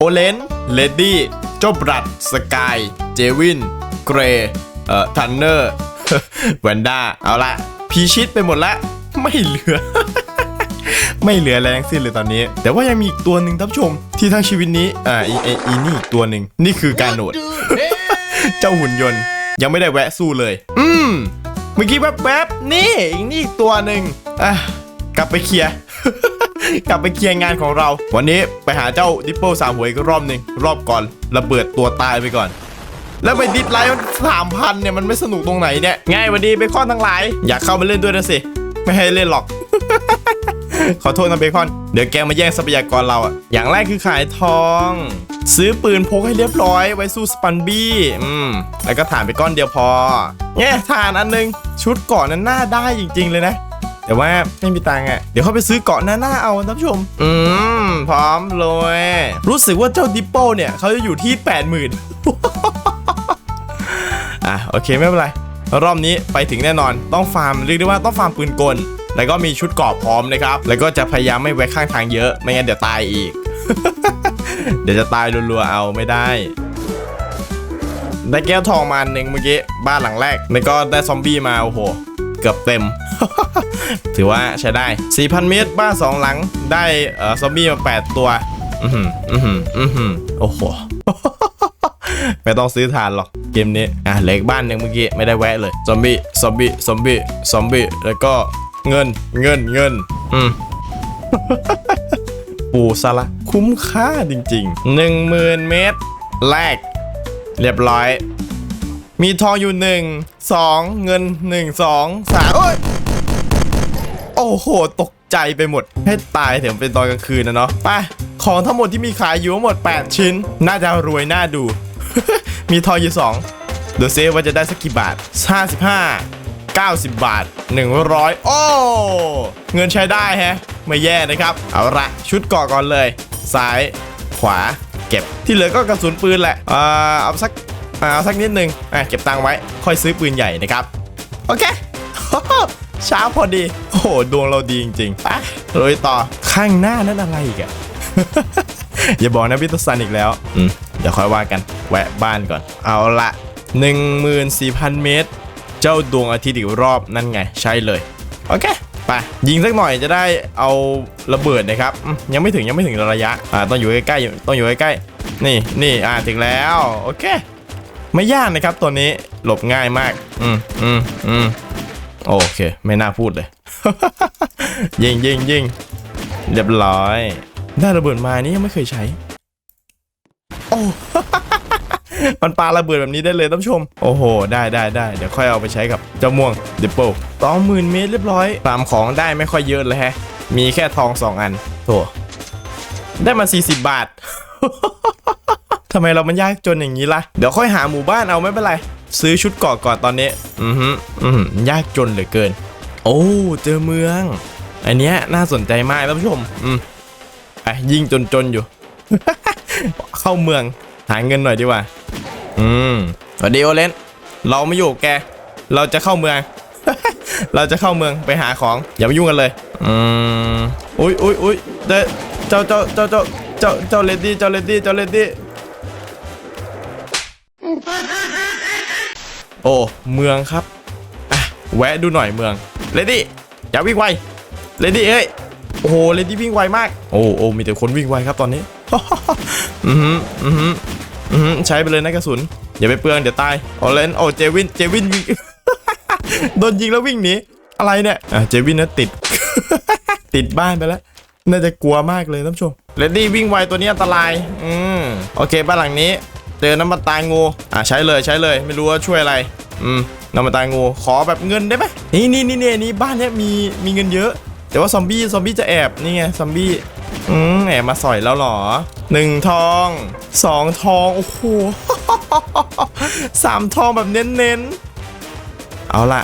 โอเลน เลดดี้ เจ้าบรัด สกาย เจวิน เกรเอ่อ ทันเนอร์แวนด้า เอาละพีชิดไปหมดละ ไม่เหลือ ไม่เหลือแรงสิ้นเลยตอนนี้ แต่ว่ายังมีอีกตัวหนึ่งท่านผู้ชม ที่ทั้งชีวิตนี้ อ่า อีอีอีนี่อีกตัวหนึ่ง นี่คือการโหนด เจ้าหุ่นยนต์ ยังไม่ได้แวะสู้เลย อืม เมื่อกี้แวบๆ นี่ อีกนี่อีกตัวหนึ่ง อะ กลับไปเคลียร์ กลับไปเคลียร์งานของเรา วันนี้ไปหาเจ้าดิปเปิลสามหัวอีกรอบหนึ่งรอบก่อนระเบิดตัวตายไปก่อน แล้วไปดิสไลท์มันสามพันเนี่ยมันไม่สนุกตรงไหนเนี่ยง่ายวันดีเบคอนทั้งหลาย อยากเข้ามาเล่นด้วยนะสิ ไม่ให้เล่นหรอก ขอโทษนะเบคอน เดี๋ยวแกมาแย่งทรัพยากรเราอะอย่างแรกคือขายทอง ซื้อปืนพกให้เรียบร้อยไว้สู้สปันบี้อืมแล้วก็ฐานไปก้อนเดียวพอเนี่ยฐานอันนึงชุดเกาะนั้นน่าได้จริง ๆ เลยนะ แต่ว่าไม่มีตังค์อะ เดี๋ยวเขาไปซื้อเกาะหน้าหน้าเอาท่านผู้ชม อืม พร้อมเลย รู้สึกว่าเจ้าดิปโป้เนี่ยเขาจะอยู่ที่ 80,000อะโอเคไม่เป็นไร รอบนี้ไปถึงแน่นอนต้องฟาร์มเรียกได้ว่าต้องฟาร์มปืนกล แล้วก็มีชุดเกราะพร้อมนะครับ แล้วก็จะพยายามไม่แวะข้างทางเยอะไม่งั้นเดี๋ยวตายอีก เดี๋ยวจะตายรัวๆเอาไม่ได้ได้แก้วทองมาอันหนึ่งเมื่อกี้บ้านหลังแรก แล้วก็ได้ซอมบี้มาโอ้โห เกือบเต็ม ถือว่าใช้ได้ 4,000 เมตรบ้านสองหลังได้เออซอมบี้มา 8 ตัว อือหืออือหืออือหือโอ้โห ไม่ต้องซื้อทานหรอกเกมนี้ อะเหล็กบ้านหนึ่งเมื่อกี้ ไม่ได้แวะเลย ซอมบี้ ซอมบี้ ซอมบี้ ซอมบี้ แล้วก็เงิน เงิน เงิน อืมปูซะละ คุ้มค่าจริง ๆ 10,000 เมตร แรก เรียบร้อย มีทองอยู่หนึ่งสองเงินหนึ่งสองสามโอ้ย โอ้โห ตกใจไปหมด ให้ตายเถอะมันเป็นตอนกลางคืนนะเนาะไปของทั้งหมดที่มีขายอยู่ทั้งหมด 8 ชิ้น น่าจะรวยน่าดู มีทองอยู่2เดี๋ยวเซฟว่าจะได้สักกี่บาท 55 90 บาท 100 โอ้ เงินใช้ได้แฮะ ไม่แย่นะครับ เอาละชุดเกาะก่อนเลย ซ้าย ขวา เก็บ ที่เหลือก็กระสุนปืนแหละ เออเอาสัก เอาสักนิดนึงอะเก็บตังไว้ ค่อยซื้อปืนใหญ่นะครับ โอเค เช้าพอดี โอ้โห ดวงเราดีจริงๆไปลุยต่อข้างหน้านั่นอะไรอีกอะอย่าบอกนะวิทยาซันอีกแล้วอืมเดี๋ยวค่อยว่ากันแวะบ้านก่อน เอาละ 14,000 เมตร เจ้าดวงอาทิตย์อีกรอบนั่นไง ใช่เลย โอเคไปยิงสักหน่อยจะได้เอาระเบิดนะครับอืมยังไม่ถึงยังไม่ถึงระยะอ่าต้องอยู่ใกล้ๆต้องอยู่ใกล้ๆนี่นี่อ่าถึงแล้ว โอเค ไม่ยากนะครับตัวนี้หลบง่ายมาก อืมอืมอืม โอเค ไม่น่าพูดเลย ยิงยิงยิงเรียบร้อย ได้ระเบิดมานี่ยังไม่เคยใช้ โอ้ มันปาระเบิดแบบนี้ได้เลยท่านผู้ชม โอ้โห ได้ได้ได้เดี๋ยวค่อยเอาไปใช้กับเจ้าม่วงดิปเปิลสองหมื่นเมตรเรียบร้อยตามของได้ไม่ค่อยเยอะเลยแฮะ มีแค่ทองสองอันโถได้มา 40 บาททำไมเรามันยากจนอย่างนี้ล่ะ เดี๋ยวค่อยหาหมู่บ้านเอาไม่เป็นไร ซื้อชุดเกาะก่อนตอนนี้ อือฮึอือหือยากจนเหลือเกิน โอ้ เจอเมือง อันเนี้ยน่าสนใจมากท่านผู้ชม อืมไปยิงจนจนๆอยู่ เข้าเมือง หาเงินหน่อยดีกว่า อืมสวัสดีโอเลนเราไม่อยู่แก เราจะเข้าเมือง เราจะเข้าเมืองไปหาของ อย่ามายุ่งกันเลย อืมอุ้ยอุ้ยอุ้ยเจ้าเจ้าเจ้าเจ้าเจ้าเจ้าเลดี้เจ้าเลดี้เจ้าเลดี้ อ้เมืองครับอะแวะดูหน่อยเมืองเลดี้อย่าวิ่งไวเลดี้เอ้ยโอ้โหเลดี้วิ่งไวมาก โอ้โอ้มีแต่คนวิ่งไวครับตอนนี้อือหืออือหืออือหือใช้ไปเลยนะกระสุนอย่าไปเปลืองเดี๋ยวตายโอเลนโอ้เจวินเจวินวิ่งโดนยิงแล้ววิ่งหนีอะไรเนี่ยอะเจวินนะติด ติดบ้านไปแล้วน่าจะกลัวมากเลยท่านผู้ชมเลดี้วิ่งไวตัวนี้อันตราย อืมโอเคบ้านหลังนี้ เจอน้ำมันตายงูอะใช้เลยใช้เลยไม่รู้ว่าช่วยอะไร อืมน้ำมันตายงูขอแบบเงินได้ไหมนี่นี่นี่นี่นี่บ้านเนี้ยมีมีเงินเยอะ แต่ว่าซอมบี้ซอมบี้จะแอบนี่ไงซอมบี้อืมแอบมาสอยแล้วเหรอหนึ่งทองสองทองโอ้โหสามทองแบบเน้นๆ เอาล่ะ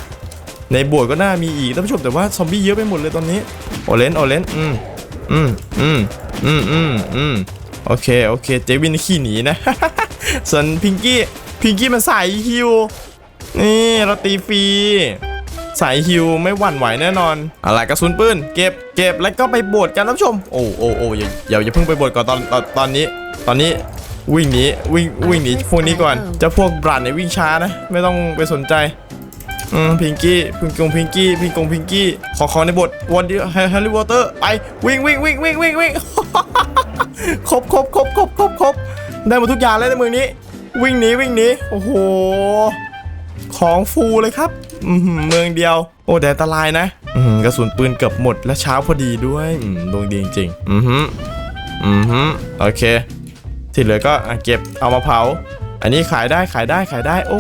ในบวชก็น่ามีอีกท่านผู้ชมแต่ว่าซอมบี้เยอะไปหมดเลยตอนนี้โอเลนโอเลนอืมอืมอืมอืมอืมอืมโอเคโอเคเจวินขี้หนีนะ ส่วนพิงกี้พิงกี้มันสายฮิวนี่เราตีฟรีสายฮิวไม่หวั่นไหวแน่นอนอะไรกระสุนปืนเก็บเก็บแล้วก็ไปบวชกันท่านผู้ชม โอ้โอ้โอ้อย่าอย่าอย่าเพิ่งไปบวชก่อนตอนตอนตอนนี้ ตอนนี้วิ่งหนีวิ่งวิ่งหนีพวกนี้ก่อนจะพวกบรันเนี่ยวิ่งช้านะ ไม่ต้องไปสนใจอืมพิงกี้พิงกงพิงกี้พิงกงพิงกี้ขอขอในบทวันดีแฮร์รี่วอเตอร์ไปวิ่งวิ่งวิ่งวิ่งวิ่งวิ่งครบครบครบครบครบครบ ได้หมดทุกอย่างแล้วในเมืองนี้ วิ่งหนีวิ่งหนีโอ้โห ของฟูเลยครับเมืองเดียว โอ้แต่อันตรายนะกระสุนปืนเกือบหมดและเช้าพอดีด้วยดวงดีจริงๆอือหืออือหือโอเค ที่เหลือก็เก็บเอามาเผา อันนี้ขายได้ขายได้ขายได้ โอ้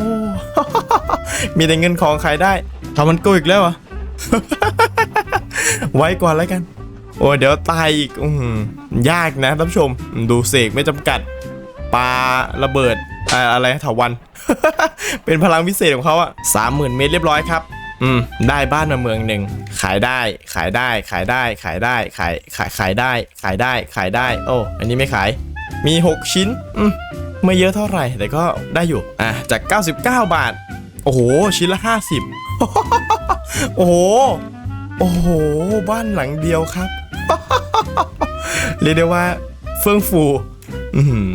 มีแต่เงินของขายได้ทำมันโกอีกแล้วอะไว้ก่อนแล้วกัน โอ้เดี๋ยวตายอีกอยากนะท่านผู้ชม ดูเสกไม่จำกัด ปลาระเบิดอะไรถาวัน เป็นพลังพิเศษของเขาอะสามหมื่นเมตรเรียบร้อยครับ อืม ได้บ้านมาเมืองหนึ่ง ขายได้ ขายได้ ขายได้ ขายได้ ขาย ขาย ขายได้ ขายได้ ขายได้ โอ้ อันนี้ไม่ขาย มี 6 ชิ้น อืม ไม่เยอะเท่าไหร่ แต่ก็ได้อยู่ อะ จาก 99 บาท โอ้โห ชิ้นละ 50 โอ้โห โอ้โห บ้านหลังเดียวครับ เรียกได้ว่า เฟื่องฟู อือหือ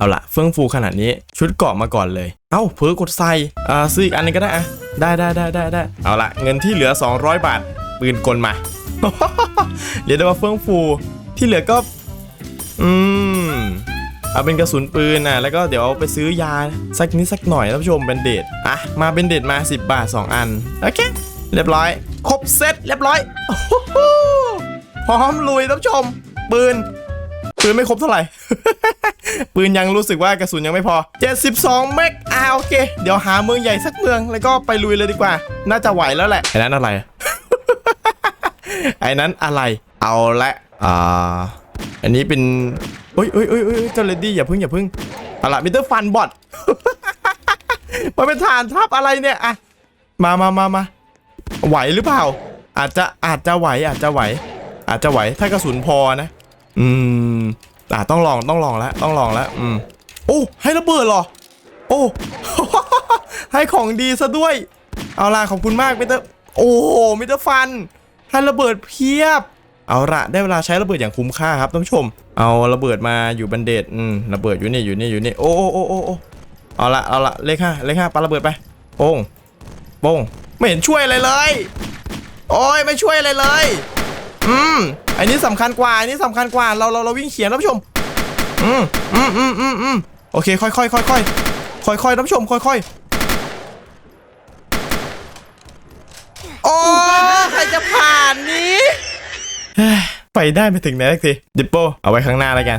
เอาละเฟื่องฟูขนาดนี้ชุดเกาะมาก่อนเลย เอ้าเพิ่กดใส่อ่าซื้ออีกอันนึงก็ได้อะได้ได้ได้ได้ได้เอาละเงินที่เหลือ 200 บาท ปืนกลมาเรียกได้ว่าเฟื่องฟูที่เหลือก็ อืมเอาเป็นกระสุนปืนนะแล้วก็เดี๋ยวเอาไปซื้อยาสักนิดสักหน่อยท่านผู้ชมเป็นเดทอะมาเป็นเดทมา 10 บาท 2 อันโอเคเรียบร้อย ครบเซตเรียบร้อยพร้อมลุยท่านผู้ชม ปืน ปืนไม่ครบเท่าไหร่ ปืนยังรู้สึกว่ากระสุนยังไม่พอ 72 เมกอ่าโอเค เดี๋ยวหาเมืองใหญ่สักเมืองแล้วก็ไปลุยเลยดีกว่า น่าจะไหวแล้วแหละไอ้นั้นอะไร ไอ้นั้นอะไร เอาละอ่าอันนี้เป็นเอ้ยเอ้ยเอ้ยเอ้ยเจ้าเลดี้อย่าพึ่งอย่าพึ่งเอาละมิเตอร์ฟันบอทมันเป็นฐานทัพอะไรเนี่ยอะมามามามาไหวหรือเปล่า อาจจะอาจจะไหวอาจจะไหว อาจจะไหวถ้ากระสุนพอนะ อืมอ่าต้องลองต้องลองแล้วต้องลองแล้วอืมโอ้ให้ระเบิดเหรอ โอ้ ให้ของดีซะด้วย เอาล่ะขอบคุณมากมิเตอร์โอ้มิเตอร์ฟัน ให้ระเบิดเพียบ เอาละได้เวลาใช้ระเบิดอย่างคุ้มค่าครับท่านผู้ชม เอาระเบิดมาอยู่บันเดดอืมระเบิดอยู่นี่อยู่นี่อยู่นี่โอ้โอ้โอ้โอ้โอ้เอาละเอาละเลขห้าเลขห้าปาระเบิดไปโป้งโป้งไม่เห็นช่วยอะไรเลย โอ้ยไม่ช่วยอะไรเลย อืมอันนี้สำคัญกว่าอันนี้สำคัญกว่าเราเราเราวิ่งเขียนท่านผู้ชม อืมอืมอืมอืมอืมโอเค ค่อยค่อยค่อยค่อยค่อยค่อยท่านผู้ชมค่อยค่อยโอ้ใครจะผ่านนี้ไปได้ไปถึงไหนสักทีดิปโปเอาไว้ข้างหน้าแล้วกัน